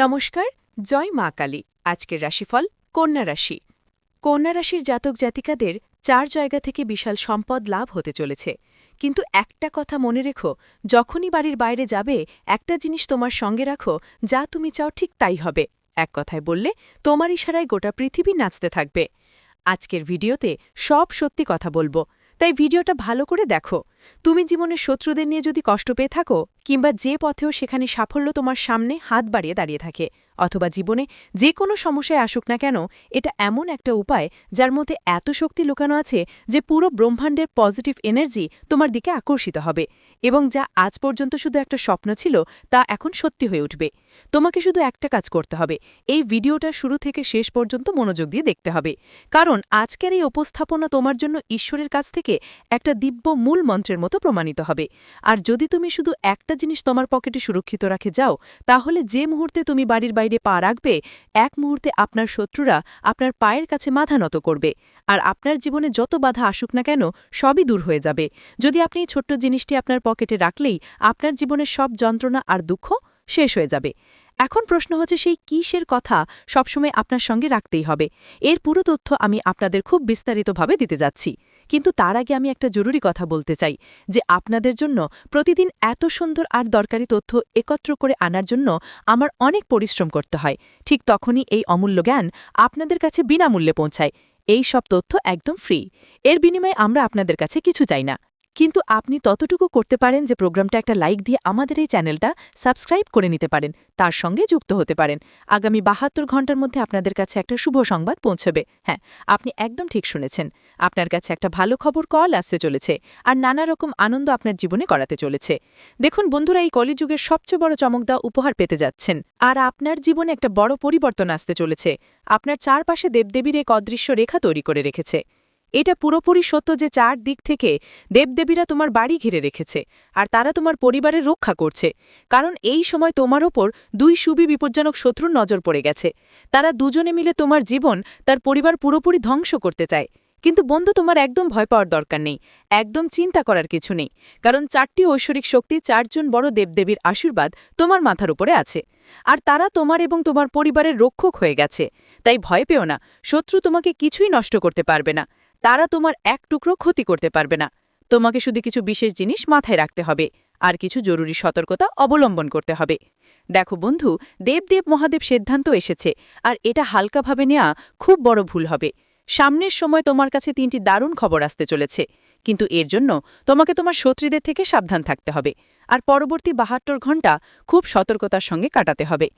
নমস্কার, জয় মা কালী। আজকের রাশিফল কন্যা রাশি। কন্যা রাশির জাতক জাতিকাদের চার জায়গা থেকে বিশাল সম্পদ লাভ হতে চলেছে। কিন্তু একটা কথা মনে রেখো, যখনই বাড়ির বাইরে যাবে, একটা জিনিস তোমার সঙ্গে রাখো, যা তুমি চাও ঠিক তাই হবে। এক কথায় বললে, তোমার ইশারায় গোটা পৃথিবী নাচতে থাকবে। আজকের ভিডিওতে সব সত্যি কথা বলব। তাই ভিডিওটা ভালো করে দেখো। তুমি জীবনের শত্রুদের নিয়ে যদি কষ্ট পেয়ে থাকো, কিংবা যে পথেও সেখানে সাফল্য তোমার সামনে হাত বাড়িয়ে দাঁড়িয়ে থাকে, অথবা জীবনে যে কোনো সমস্যায় আসুক না কেন, এটা এমন একটা উপায় যার মধ্যে এত শক্তি লুকানো আছে যে পুরো ব্রহ্মাণ্ডের পজিটিভ এনার্জি তোমার দিকে আকর্ষিত হবে, এবং যা আজ পর্যন্ত শুধু একটা স্বপ্ন ছিল, তা এখন সত্যি হয়ে উঠবে। তোমাকে শুধু একটা কাজ করতে হবে, এই ভিডিওটা শুরু থেকে শেষ পর্যন্ত মনোযোগ দিয়ে দেখতে হবে। কারণ আজকের এই উপস্থাপনা তোমার জন্য ঈশ্বরের কাছ থেকে একটা দিব্য মূল মন্ত্রের মতো প্রমাণিত হবে। আর যদি তুমি শুধু একটা জিনিস তোমার পকেটে সুরক্ষিত রাখে যাও, তাহলে যে মুহূর্তে তুমি বাড়ির বাইরে পা রাখবে, এক মুহূর্তে আপনার শত্রুরা আপনার পায়ের কাছে মাথা নত করবে। আর আপনার জীবনে যত বাধা আসুক না কেন, সবই দূর হয়ে যাবে। যদি আপনি ছোট্ট জিনিসটি আপনার পকেটে রাখলেই, আপনার জীবনের সব যন্ত্রণা আর দুঃখ শেষ হয়ে যাবে। এখন প্রশ্ন হচ্ছে, সেই কিসের কথা সবসময় আপনার সঙ্গে রাখতেই হবে? এর পুরো তথ্য আমি আপনাদের খুব বিস্তারিতভাবে দিতে যাচ্ছি। কিন্তু তার আগে আমি একটা জরুরি কথা বলতে চাই, যে আপনাদের জন্য প্রতিদিন এত সুন্দর আর দরকারি তথ্য একত্র করে আনার জন্য আমার অনেক পরিশ্রম করতে হয়। ঠিক তখনই এই অমূল্য জ্ঞান আপনাদের কাছে বিনামূল্যে পৌঁছায়। এই সব তথ্য একদম ফ্রি। এর বিনিময়ে আমরা আপনাদের কাছে কিছু চাই না। কিন্তু আপনি ততটুকু করতে পারেন যে প্রোগ্রামটা একটা লাইক দিয়ে আমাদের এই চ্যানেলটা সাবস্ক্রাইব করে নিতে পারেন, তার সঙ্গে যুক্ত হতে পারেন। আগামী বাহাত্তর ঘণ্টার মধ্যে আপনাদের কাছে একটা শুভ সংবাদ পৌঁছবে। হ্যাঁ আপনি একদম ঠিক শুনেছেন। আপনার কাছে একটা ভালো খবর কল আসতে চলেছে আর নানা রকম আনন্দ আপনার জীবনে করাতে চলেছে। দেখুন বন্ধুরা, এই কলিযুগের সবচেয়ে বড় চমকদা উপহার পেতে যাচ্ছেন। আর আপনার জীবনে একটা বড় পরিবর্তন আসতে চলেছে। আপনার চারপাশে দেবদেবীর এক অদৃশ্য রেখা তৈরি করে রেখেছে। এটা পুরোপুরি সত্য যে চার দিক থেকে দেবদেবীরা তোমার বাড়ি ঘিরে রেখেছে, আর তারা তোমার পরিবারের রক্ষা করছে। কারণ এই সময় তোমার ওপর দুই সুবি বিপজ্জনক শত্রুর নজর পড়ে গেছে। তারা দুজনে মিলে তোমার জীবন তার পরিবার পুরোপুরি ধ্বংস করতে চায়। কিন্তু বন্ধু, তোমার একদম ভয় পাওয়ার দরকার নেই, একদম চিন্তা করার কিছু নেই। কারণ চারটি ঐশ্বরিক শক্তি, চারজন বড় দেবদেবীর আশীর্বাদ তোমার মাথার উপরে আছে। আর তারা তোমার এবং তোমার পরিবারের রক্ষক হয়ে গেছে। তাই ভয় পেও না, শত্রু তোমাকে কিছুই নষ্ট করতে পারবে না। তারা তোমার এক টুকরো ক্ষতি করতে পারবে না। তোমাকে শুধু কিছু বিশেষ জিনিস মাথায় রাখতে হবে, আর কিছু জরুরি সতর্কতা অবলম্বন করতে হবে। দেখো বন্ধু, দেবদেব মহাদেব সিদ্ধান্ত এসেছে, আর এটা হালকাভাবে নেওয়া খুব বড় ভুল হবে। সামনের সময় তোমার কাছে তিনটি দারুণ খবর আসতে চলেছে, কিন্তু এর জন্য তোমাকে তোমার শত্রীদের থেকে সাবধান থাকতে হবে, আর পরবর্তী বাহাত্তর ঘণ্টা খুব সতর্কতার সঙ্গে কাটাতে হবে।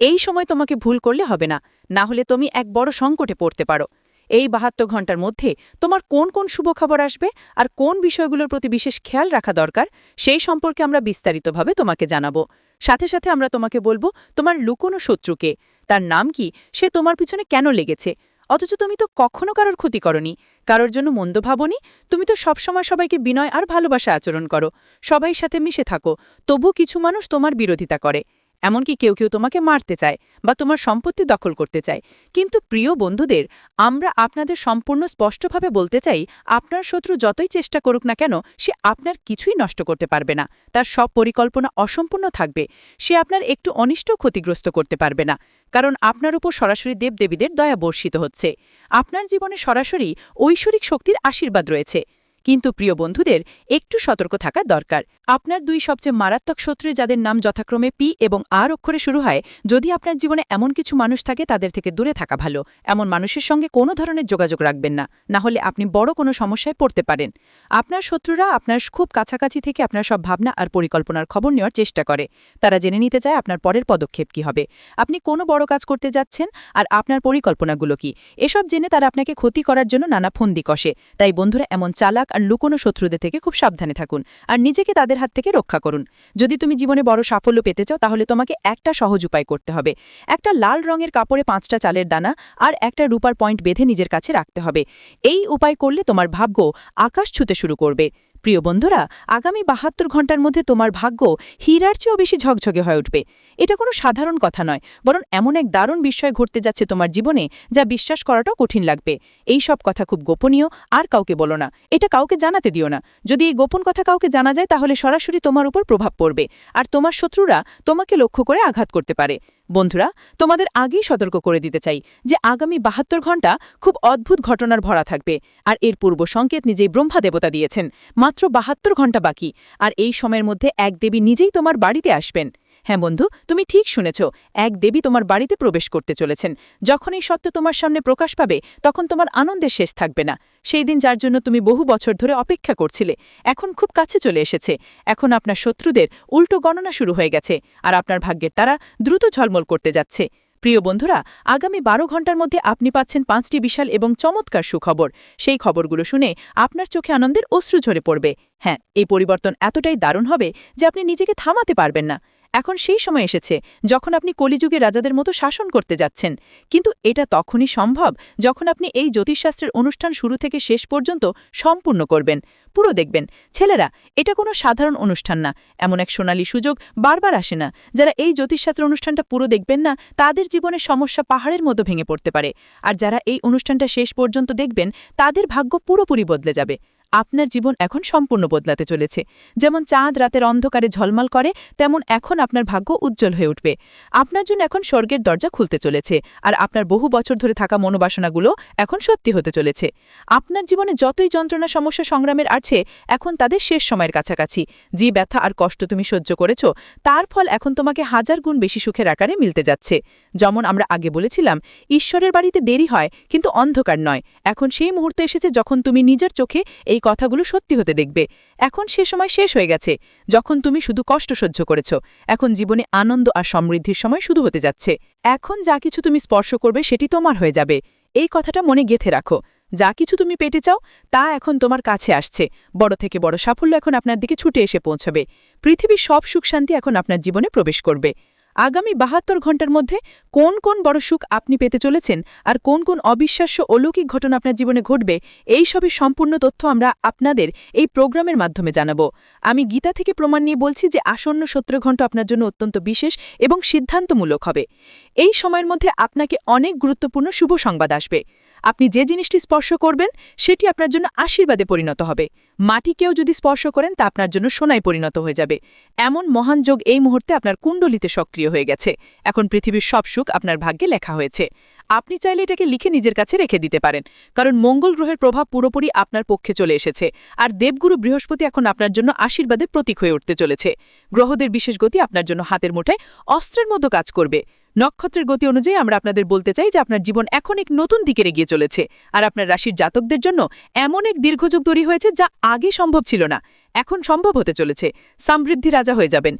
এই সময় তোমাকে ভুল করলে হবে না না হলে তুমি এক বড় সংকটে পড়তে পারো। এই বাহাত্তর ঘণ্টার মধ্যে তোমার কোন কোন শুভ খবর আসবে আর কোন বিষয়গুলোর প্রতি বিশেষ খেয়াল রাখা দরকার, সেই সম্পর্কে আমরা বিস্তারিতভাবে তোমাকে জানাব। সাথে সাথে আমরা তোমাকে বলব, তোমার লুকোনো শত্রুকে, তার নাম কি, সে তোমার পিছনে কেন লেগেছে? অথচ তুমি তো কখনো কারোর ক্ষতি করনি, কারোর জন্য মন্দ ভাবনি, তুমি তো সবসময় সবাইকে বিনয় আর ভালোবাসা আচরণ করো, সবাই সাথে মিশে থাকো তবু কিছু মানুষ তোমার বিরোধিতা করে। এমনকি কেউ কেউ তোমাকে মারতে চায় বা তোমার সম্পত্তি দখল করতে চায়। কিন্তু প্রিয় বন্ধুদের, আমরা আপনাদের সম্পূর্ণ স্পষ্টভাবে বলতে চাই, আপনার শত্রু যতই চেষ্টা করুক না কেন, সে আপনার কিছুই নষ্ট করতে পারবে না। তার সব পরিকল্পনা অসম্পূর্ণ থাকবে। সে আপনার একটু অনিষ্ট ক্ষতিগ্রস্ত করতে পারবে না। কারণ আপনার উপর সরাসরি দেবদেবীদের দয়া বর্ষিত হচ্ছে। আপনার জীবনে সরাসরি ঐশ্বরিক শক্তির আশীর্বাদ রয়েছে। কিন্তু প্রিয় বন্ধুদের, একটু সতর্ক থাকা দরকার। আপনার দুই সবচেয়ে মারাত্মক শত্রু যাদের নাম যথাক্রমে পি এবং আর অক্ষরে শুরু হয়, যদি আপনার জীবনে এমন কিছু মানুষ থাকে, তাদের থেকে দূরে থাকা ভালো। এমন মানুষের সঙ্গে কোনো ধরনের যোগাযোগ রাখবেন না না হলে আপনি বড় কোনো সমস্যায় পড়তে পারেন। আপনার শত্রুরা আপনার খুব কাছাকাছি থেকে আপনার সব ভাবনা আর পরিকল্পনার খবর নেওয়ার চেষ্টা করে। তারা জেনে নিতে চায় আপনার পরের পদক্ষেপ কি হবে। আপনি কোনো বড় কাজ করতে যাচ্ছেন আর আপনার পরিকল্পনাগুলো কি? এসব জেনে তারা আপনাকে ক্ষতি করার জন্য নানা ফন্দি কষে। তাই বন্ধুরা, এমন চালাক আর লুকোনো শত্রুদের থেকে খুব সাবধানে থাকুন আর নিজেকে তাদের হাত থেকে রক্ষা করুন। যদি তুমি জীবনে বড় সাফল্য পেতে চাও, তাহলে তোমাকে একটা সহজ উপায় করতে হবে। একটা লাল রঙের কাপড়ে পাঁচটা চালের দানা আর একটা রূপার পয়েন্ট বেঁধে নিজের কাছে রাখতে হবে। এই উপায় করলে তোমার ভাগ্য আকাশ ছুতে শুরু করবে। প্রিয় বন্ধুরা, আগামী বাহাত্তর ঘণ্টার মধ্যে তোমার ভাগ্য হীরার চেয়েও বেশি ঝকঝকে হয়ে উঠবে। এটা কোনো সাধারণ কথা নয়, বরং এমন এক দারুণ বিষয় ঘটতে যাচ্ছে তোমার জীবনে যা বিশ্বাস করাটাও কঠিন লাগবে। এই সব কথা খুব গোপনীয়, আর কাউকে বলো না। এটা কাউকে জানাতে দিও না। যদি এই গোপন কথা কাউকে জানা যায়, তাহলে সরাসরি তোমার উপর প্রভাব পড়বে, আর তোমার শত্রুরা তোমাকে লক্ষ্য করে আঘাত করতে পারে। বন্ধুরা, তোমাদের আগেই সতর্ক করে দিতে চাই যে আগামী বাহাত্তর ঘণ্টা খুব অদ্ভুত ঘটনার ভরা থাকবে আর এর পূর্ব সংকেত নিজেই ব্রহ্মা দেবতা দিয়েছেন। মাত্র বাহাত্তর ঘণ্টা বাকি আর এই সময়ের মধ্যে এক দেবী নিজেই তোমার বাড়িতে আসবেন। হ্যাঁ বন্ধু, তুমি ঠিক শুনেছ, এক দেবী তোমার বাড়িতে প্রবেশ করতে চলেছেন। যখন এই সত্য তোমার সামনে প্রকাশ পাবে, তখন তোমার আনন্দের শেষ থাকবে না। সেই দিন যার জন্য তুমি বহু বছর ধরে অপেক্ষা করছিলে, এখন খুব কাছে চলে এসেছে। এখন আপনার শত্রুদের উল্টো গণনা শুরু হয়ে গেছে, আর আপনার ভাগ্যের তারা দ্রুত ঝলমল করতে যাচ্ছে। প্রিয় বন্ধুরা, আগামী বারো ঘণ্টার মধ্যে আপনি পাচ্ছেন পাঁচটি বিশাল এবং চমৎকার সুখবর। সেই খবরগুলো শুনে আপনার চোখে আনন্দের অশ্রু ঝরে পড়বে। হ্যাঁ এই পরিবর্তন এতটাই দারুণ হবে যে আপনি নিজেকে থামাতে পারবেন না। এখন সেই সময় এসেছে যখন আপনি কলিযুগে রাজাদের মতো শাসন করতে যাচ্ছেন। কিন্তু এটা তখনই সম্ভব যখন আপনি এই জ্যোতিষশাস্ত্রের অনুষ্ঠান শুরু থেকে শেষ পর্যন্ত সম্পূর্ণ করবেন। পুরো দেখবেন, ছেলেরা, এটা কোনো সাধারণ অনুষ্ঠান না। এমন এক সোনালী সুযোগ বারবার আসে না। যারা এই জ্যোতিষশাস্ত্র অনুষ্ঠানটা পুরো দেখবেন না, তাদের জীবনে সমস্যা পাহাড়ের মতো ভেঙে পড়তে পারে। আর যারা এই অনুষ্ঠানটা শেষ পর্যন্ত দেখবেন, তাদের ভাগ্য পুরোপুরি বদলে যাবে। আপনার জীবন এখন সম্পূর্ণ বদলাতে চলেছে। যেমন চাঁদ রাতের অন্ধকারে ঝলমল করে, তেমন এখন আপনার ভাগ্য উজ্জ্বল হয়ে উঠবে। আপনার জন্য এখন স্বর্গের দরজা খুলতে চলেছে, আর আপনার বহু বছর ধরে থাকা মনোবাসনাগুলো এখন সত্যি হতে চলেছে। আপনার জীবনে যতই যন্ত্রণা, সমস্যা, সংগ্রামের আছে, এখন তাদের শেষ সময়ের কাছাকাছি। যে ব্যথা আর কষ্ট তুমি সহ্য করেছ, তার ফল এখন তোমাকে হাজার গুণ বেশি সুখের আকারে মিলতে যাচ্ছে। যেমন আমরা আগে বলেছিলাম, ঈশ্বরের বাড়িতে দেরি হয়, কিন্তু অন্ধকার নয়। এখন সেই মুহূর্তে এসেছে যখন তুমি নিজের চোখে এই কথাগুলো সত্যি হতে দেখবে। এখন সে সময় শেষ হয়ে গেছে। যখন তুমি শুধু কষ্ট সহ্য করেছ, এখন জীবনে আনন্দ আর সমৃদ্ধির সময় শুধু হতে যাচ্ছে। এখন যা কিছু তুমি স্পর্শ করবে সেটি তোমার হয়ে যাবে। এই কথাটা মনে গেথে রাখো। যা কিছু তুমি পেটে চাও, তা এখন তোমার কাছে আসছে। বড় থেকে বড় সাফল্য এখন আপনার দিকে ছুটে এসে পৌঁছবে। পৃথিবীর সব সুখ শান্তি এখন আপনার জীবনে প্রবেশ করবে। আগামী বাহাত্তর ঘণ্টার মধ্যে কোন কোন বড় সুখ আপনি পেতে চলেছেন আর কোন কোন অবিশ্বাস্য অলৌকিক ঘটনা আপনার জীবনে ঘটবে, এই সবই সম্পূর্ণ তথ্য আমরা আপনাদের এই প্রোগ্রামের মাধ্যমে জানাব। আমি গীতা থেকে প্রমাণ নিয়ে বলছি যে আসন্ন সত্তর ঘণ্টা আপনার জন্য অত্যন্ত বিশেষ এবং সিদ্ধান্তমূলক হবে। এই সময়ের মধ্যে আপনাকে অনেক গুরুত্বপূর্ণ শুভ সংবাদ আসবে। আপনি যে জিনিসটি স্পর্শ করবেন, সেটি আপনার জন্য আশীর্বাদে পরিণত হবে। মাটিকেও যদি স্পর্শ করেন, তা আপনার জন্য সোনায় পরিণত হয়ে যাবে। এমন মহান যোগ এই মুহূর্তে আপনার কুণ্ডলিতে সক্রিয় হয়ে গেছে। এখন পৃথিবীর সব সুখ আপনার ভাগ্যে লেখা হয়েছে। আপনি চাইলে এটাকে লিখে নিজের কাছে রেখে দিতে পারেন, কারণ মঙ্গল গ্রহের প্রভাব পুরোপুরি আপনার পক্ষে চলে এসেছে, আর দেবগুরু বৃহস্পতি এখন আপনার জন্য আশীর্বাদের প্রতীক হয়ে উঠতে চলেছে। গ্রহদের বিশেষ গতি আপনার জন্য হাতের মুঠায় অস্ত্রের মতো কাজ করবে। নক্ষত্রের গতি অনুযায়ী আমরা আপনাদের বলতে চাই যে আপনার জীবন এখন এক নতুন দিকে এগিয়ে চলেছে। আর আপনার রাশির জাতকদের জন্য এমন এক দীর্ঘযুগ তৈরি হয়েছে যা আগে সম্ভব ছিল না, এখন সম্ভব হতে চলেছে। সমৃদ্ধি রাজা হয়ে যাবেন।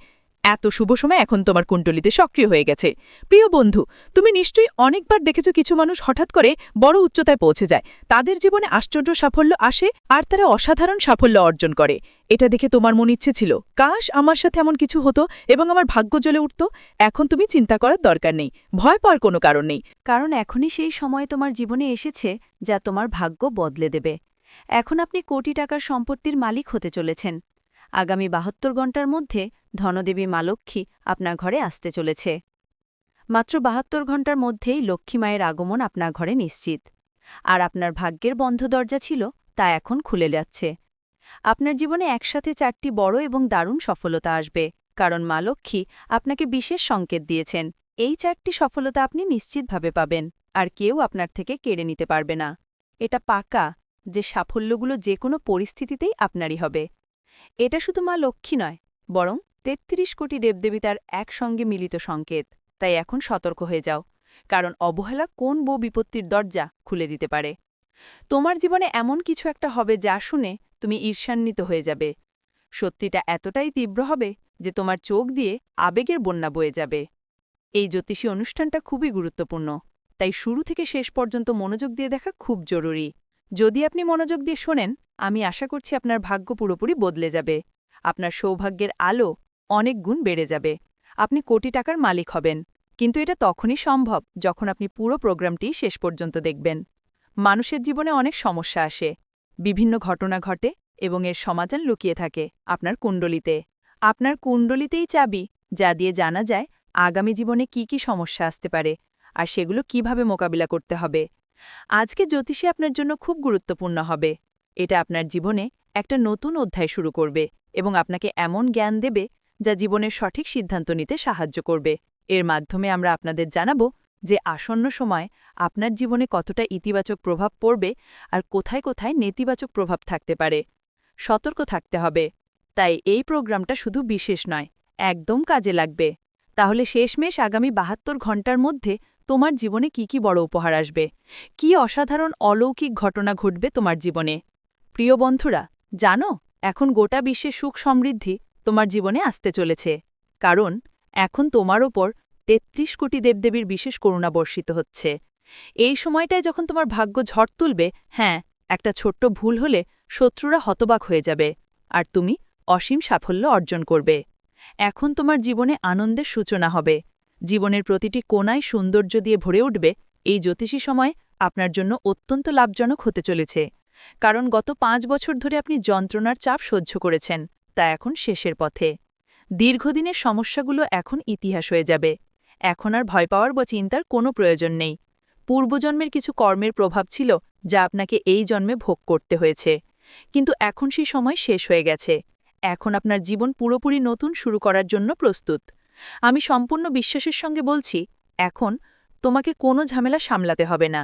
এত শুভ সময় এখন তোমার কুণ্ডলিতে সক্রিয় হয়ে গেছে। প্রিয় বন্ধু, তুমি নিশ্চয়ই অনেকবার দেখেছ কিছু মানুষ হঠাৎ করে বড় উচ্চতায় পৌঁছে যায়। তাদের জীবনে আশ্চর্য সাফল্য আসে আর তারা অসাধারণ সাফল্য অর্জন করে। এটা দেখে তোমার মন ইচ্ছে ছিল, কাশ, আমার সাথে এমন কিছু হতো এবং আমার ভাগ্য জ্বলে উঠত। এখন তুমি চিন্তা করার দরকার নেই, ভয় পাওয়ার কোনো কারণ নেই। কারণ এখনই সেই সময় তোমার জীবনে এসেছে যা তোমার ভাগ্য বদলে দেবে। এখন আপনি কোটি টাকার সম্পত্তির মালিক হতে চলেছেন। আগামী বাহাত্তর ঘণ্টার মধ্যে ধনদেবী মা লক্ষ্মী আপনার ঘরে আসতে চলেছে। মাত্র বাহাত্তর ঘণ্টার মধ্যেই লক্ষ্মী মায়ের আগমন আপনার ঘরে নিশ্চিত। আর আপনার ভাগ্যের বন্ধ দরজা ছিল, তা এখন খুলে যাচ্ছে। আপনার জীবনে একসাথে চারটি বড় এবং দারুণ সফলতা আসবে, কারণ মা লক্ষ্মী আপনাকে বিশেষ সংকেত দিয়েছেন। এই চারটি সফলতা আপনি নিশ্চিতভাবে পাবেন, আর কেউ আপনার থেকে কেড়ে নিতে পারবে না। এটা পাকা, যে সাফল্যগুলো যে কোনো পরিস্থিতিতেই আপনারই হবে। এটা শুধু মা লক্ষ্মী নয়, বরং তেত্রিশ কোটি দেবদেবিতার একসঙ্গে মিলিত সংকেত। তাই এখন সতর্ক হয়ে যাও, কারণ অবহেলা কোন বউ বিপত্তির দরজা খুলে দিতে পারে। তোমার জীবনে এমন কিছু একটা হবে যা শুনে তুমি ঈর্ষান্বিত হয়ে যাবে। সত্যিটা এতটাই তীব্র হবে যে তোমার চোখ দিয়ে আবেগের বন্যা বয়ে যাবে। এই জ্যোতিষী অনুষ্ঠানটা খুবই গুরুত্বপূর্ণ, তাই শুরু থেকে শেষ পর্যন্ত মনোযোগ দিয়ে দেখা খুব জরুরি। যদি আপনি মনোযোগ দিয়ে শোনেন, আমি আশা করছি আপনার ভাগ্য পুরোপুরি বদলে যাবে। আপনার সৌভাগ্যের আলো অনেক গুণ বেড়ে যাবে। আপনি কোটি টাকার মালিক হবেন। কিন্তু এটা তখনই সম্ভব যখন আপনি পুরো প্রোগ্রামটি শেষ পর্যন্ত দেখবেন। মানুষের জীবনে অনেক সমস্যা আসে। বিভিন্ন ঘটনা ঘটে এবং এর সমাধান লুকিয়ে থাকে আপনার কুণ্ডলিতে। আপনার কুণ্ডলিতেই চাবি, যা দিয়ে জানা যায় আগামী জীবনে কি কি সমস্যা আসতে পারে আর সেগুলো কীভাবে মোকাবিলা করতে হবে। আজকে জ্যোতিষী আপনার জন্য খুব গুরুত্বপূর্ণ হবে। এটা আপনার জীবনে একটা নতুন অধ্যায় শুরু করবে এবং আপনাকে এমন জ্ঞান দেবে যা জীবনের সঠিক সিদ্ধান্ত নিতে সাহায্য করবে। এর মাধ্যমে আমরা আপনাদের জানাব যে আসন্ন সময় আপনার জীবনে কতটা ইতিবাচক প্রভাব পড়বে আর কোথায় কোথায় নেতিবাচক প্রভাব থাকতে পারে। সতর্ক থাকতে হবে। তাই এই প্রোগ্রামটা শুধু বিশেষ নয়, একদম কাজে লাগবে। তাহলে শেষমেশ আগামী বাহাত্তর ঘণ্টার মধ্যে তোমার জীবনে কি কি বড় উপহার আসবে? কি অসাধারণ অলৌকিক ঘটনা ঘটবে তোমার জীবনে? প্রিয় বন্ধুরা, জানো, এখন গোটা বিশ্বে সুখ সমৃদ্ধি তোমার জীবনে আসতে চলেছে। কারণ, এখন তোমার ওপর তেত্রিশ কোটি দেবদেবীর বিশেষ করুণা বর্ষিত হচ্ছে। এই সময়টায় যখন তোমার ভাগ্য ঝড় তুলবে হ্যাঁ একটা ছোট্ট ভুল হলে শত্রুরা হতবাক হয়ে যাবে আর তুমি অসীম সাফল্য অর্জন করবে। এখন তোমার জীবনে আনন্দের সূচনা হবে। জীবনের প্রতিটি কোনায় সৌন্দর্য দিয়ে ভরে উঠবে, এই জ্যোতিষী সময় আপনার জন্য অত্যন্ত লাভজনক হতে চলেছে। কারণ গত পাঁচ বছর ধরে আপনি যন্ত্রণার চাপ সহ্য করেছেন, তা এখন শেষের পথে। দীর্ঘদিনের সমস্যাগুলো এখন ইতিহাস হয়ে যাবে। এখন আর ভয় পাওয়ার বা চিন্তার কোনো প্রয়োজন নেই। পূর্বজন্মের কিছু কর্মের প্রভাব ছিল, যা আপনাকে এই জন্মে ভোগ করতে হয়েছে। কিন্তু এখন সেই সময় শেষ হয়ে গেছে। এখন আপনার জীবন পুরোপুরি নতুন শুরু করার জন্য প্রস্তুত। আমি সম্পূর্ণ বিশ্বাসের সঙ্গে বলছি, এখন তোমাকে কোনো ঝামেলা সামলাতে হবে না।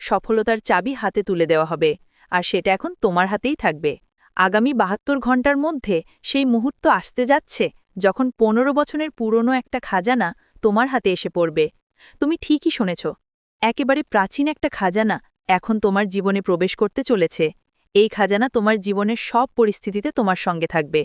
সফলতার চাবি হাতে তুলে দেওয়া হবে, আর সেটা এখন তোমার হাতেই থাকবে। আগামী বাহাত্তর ঘণ্টার মধ্যে সেই মুহূর্ত আসতে যাচ্ছে যখন পনেরো বছরের পুরনো একটা খাজানা তোমার হাতে এসে পড়বে। তুমি ঠিকই শুনেছ, একেবারে প্রাচীন একটা খাজানা এখন তোমার জীবনে প্রবেশ করতে চলেছে। এই খাজানা তোমার জীবনের সব পরিস্থিতিতে তোমার সঙ্গে থাকবে।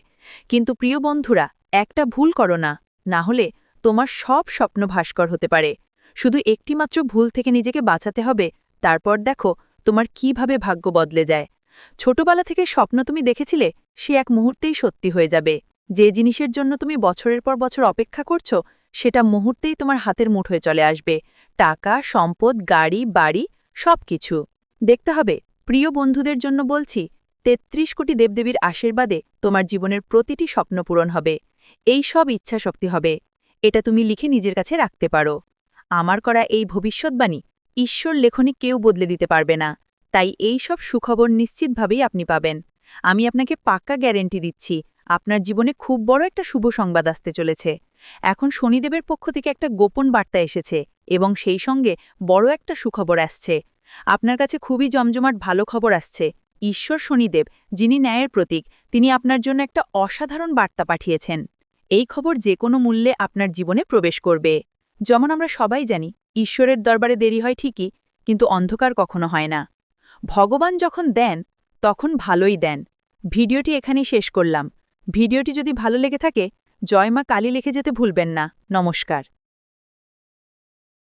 কিন্তু প্রিয় বন্ধুরা, একটা ভুল করো না। না হলে তোমার সব স্বপ্ন ভাস্কর হতে পারে। শুধু একটিমাত্র ভুল থেকে নিজেকে বাঁচাতে হবে, তারপর দেখো তোমার কীভাবে ভাগ্য বদলে যায়। ছোটবেলা থেকে স্বপ্ন তুমি দেখেছিলে, সে এক মুহূর্তেই সত্যি হয়ে যাবে। যে জিনিসের জন্য তুমি বছরের পর বছর অপেক্ষা করছ, সেটা মুহূর্তেই তোমার হাতের মুঠোয় চলে আসবে। টাকা, সম্পদ, গাড়ি, বাড়ি সব কিছু দেখতে হবে, প্রিয় বন্ধুদের জন্য বলছি, তেত্রিশ কোটি দেবদেবীর আশীর্বাদে তোমার জীবনের প্রতিটি স্বপ্ন পূরণ হবে। এই সব ইচ্ছা শক্তি হবে। এটা তুমি লিখে নিজের কাছে রাখতে পারো। আমার করা এই ভবিষ্যৎবাণী ঈশ্বর লেখনী কেউ বদলে দিতে পারবে না। তাই এই সব সুখবর নিশ্চিতভাবেই আপনি পাবেন। আমি আপনাকে পাক্কা গ্যারেন্টি দিচ্ছি, আপনার জীবনে খুব বড় একটা শুভ সংবাদ আসতে চলেছে। এখন শনিদেবের পক্ষ থেকে একটা গোপন বার্তা এসেছে এবং সেই সঙ্গে বড় একটা সুখবর আসছে। আপনার কাছে খুবই জমজমাট ভালো খবর আসছে। ঈশ্বর শনিদেব, যিনি ন্যায়ের প্রতীক, তিনি আপনার জন্য একটা অসাধারণ বার্তা পাঠিয়েছেন। এই খবর যে কোনো মূল্যে আপনার জীবনে প্রবেশ করবে। যেমন আমরা সবাই জানি, ঈশ্বরের দরবারে দেরি হয় ঠিকই, কিন্তু অন্ধকার কখনো হয় না। ভগবান যখন দেন, তখন ভালোই দেন। ভিডিওটি এখানেই শেষ করলাম। ভিডিওটি যদি ভালো লেগে থাকে, জয় মা কালী লিখে যেতে ভুলবেন না। নমস্কার।